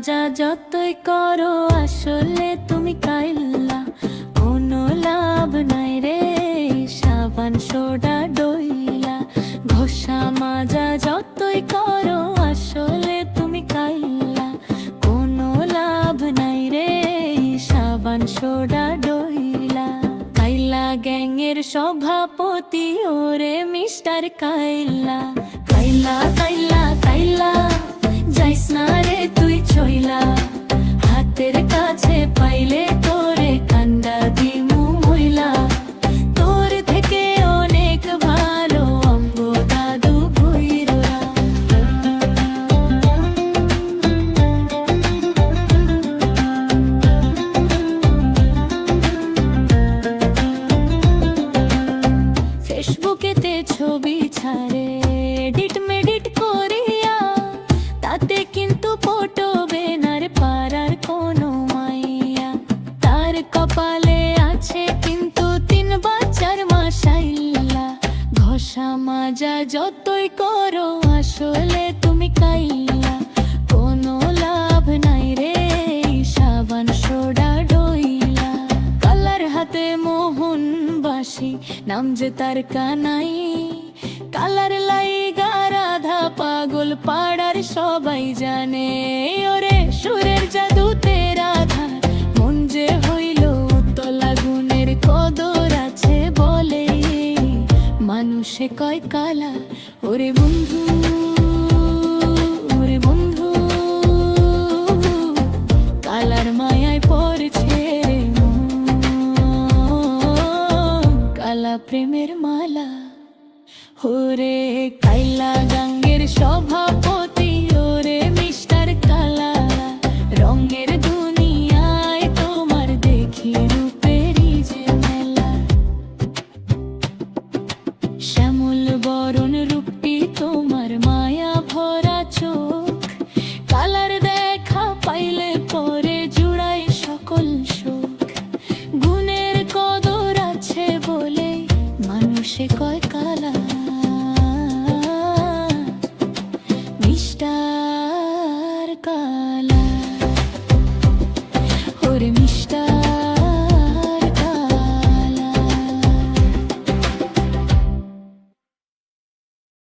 যতই করো আসলে তুমি কাইল্লা। কোনো লাভ নাই রে, সাবান, সোডা, ডইলা। ঘষা, মাজা যতই করো আসলে তুমি কাইল্লা। কোনো লাভ নাই রে, সাবান, সোডা, ডইলা। কাইলা গ্যাংয়ের সভাপতি, ওরে মিস্টার কাইলা কাইলা কাইলা কাইলা যাইস না রে হাতের কাছে তোরে কান্ডা দিমু তোর থেকে অনেক ভালো দাদু ফেসবুকেতে ছবি ছাড়ে কপালে আছে কিন্তু তিন বাচ্চার মাসাইল্লা ঘষা মাজা যতই করো, আসলে তুমি কাইল্লা। কোনো লাভ নাই রে, সাবান সোডা ডইলা কালার হাতে মোহন বাসি নাম যে তার কানাই। কালার লাইগা রাধা পাগল পাড়ার সবাই জানে। মানুষে কয় কালা? ওরে বন্ধু ওরে বন্ধু, কালার মায়ায় পড়ছে কালা প্রেমের মালা, ওরে কাইলা গাঙ্গের কালা ওরে মিষ্টি